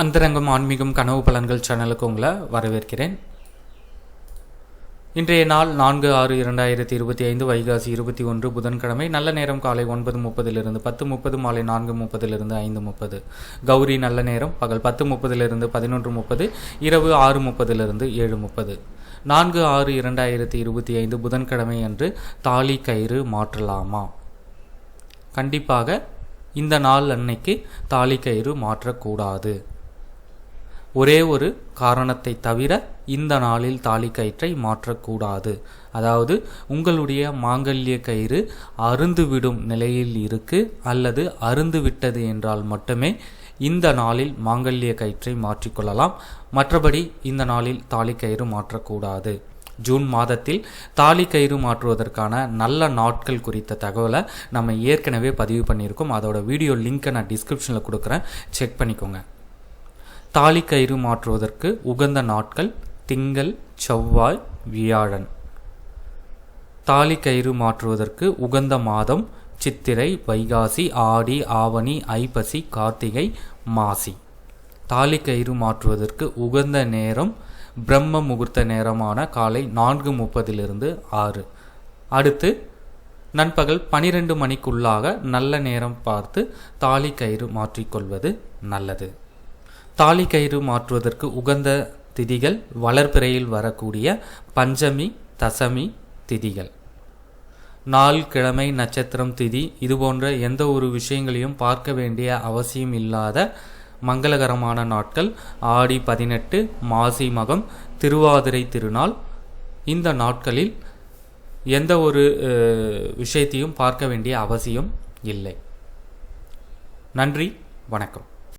அந்தரங்கம் ஆன்மீகம் கனவு பலன்கள் சேனலுக்கு உங்களை வரவேற்கிறேன். இன்றைய நாள் நான்கு ஆறு இரண்டாயிரத்தி இருபத்தி ஐந்து வைகாசி இருபத்தி ஒன்று புதன்கிழமை. நல்ல நேரம் காலை ஒன்பது முப்பதிலிருந்து பத்து முப்பது மாலை நான்கு முப்பதிலிருந்து ஐந்து முப்பது. கௌரி நல்ல நேரம் பகல் பத்து முப்பதிலிருந்து பதினொன்று முப்பது இரவு ஆறு முப்பதிலிருந்து ஏழு முப்பது. நான்கு ஆறு இரண்டாயிரத்தி இருபத்தி ஐந்து புதன்கிழமை அன்று தாலி கயிறு மாற்றலாமா? கண்டிப்பாக இந்த நாள் அன்னைக்கு தாலி கயிறு மாற்றக்கூடாது. ஒரே ஒரு காரணத்தை தவிர இந்த நாளில் தாலி கயிற்றை மாற்றக்கூடாது. அதாவது உங்களுடைய மாங்கல்ய கயிறு அருந்துவிடும் நிலையில் இருக்கு அல்லது அருந்து விட்டது என்றால் மட்டுமே இந்த நாளில் மாங்கல்ய கயிற்றை மாற்றிக்கொள்ளலாம். மற்றபடி இந்த நாளில் தாலி கயிறு மாற்றக்கூடாது. ஜூன் மாதத்தில் தாலி கயிறு மாற்றுவதற்கான நல்ல நாட்கள் குறித்த தகவலை நம்ம ஏற்கனவே பதிவு பண்ணியிருக்கோம். அதோட வீடியோ லிங்க்கை நான் டிஸ்கிரிப்ஷனில் கொடுக்குறேன். செக் பண்ணிக்கோங்க. தாலி கயிறு மாற்றுவதற்கு உகந்த நாட்கள் திங்கள் செவ்வாய் வியாழன். தாலி கயிறு மாற்றுவதற்கு உகந்த மாதம் சித்திரை வைகாசி ஆடி ஆவணி ஐப்பசி கார்த்திகை மாசி. தாலி கயிறு மாற்றுவதற்கு உகந்த நேரம் பிரம்ம முகூர்த்த நேரமான காலை நான்கு முப்பதிலிருந்து ஆறு. அடுத்து நண்பகல் பனிரெண்டு மணிக்குள்ளாக நல்ல நேரம் பார்த்து தாலி கயிறு மாற்றிக்கொள்வது நல்லது. தாலி கயிறு மாற்றுவதற்கு உகந்த திதிகள் வளர்பிறையில் வரக்கூடிய பஞ்சமி தசமி திதிகள். நாள் கிழமை நட்சத்திரம் திதி இது போன்ற எந்த ஒரு விஷயங்களையும் பார்க்க வேண்டிய அவசியம் இல்லாத மங்களகரமான நாட்கள். ஆடி பதினெட்டு மாசி மகம் திருவாதிரை திருநாள். இந்த நாட்களில் எந்த ஒரு விஷயத்தையும் பார்க்க வேண்டிய அவசியம் இல்லை. நன்றி வணக்கம்.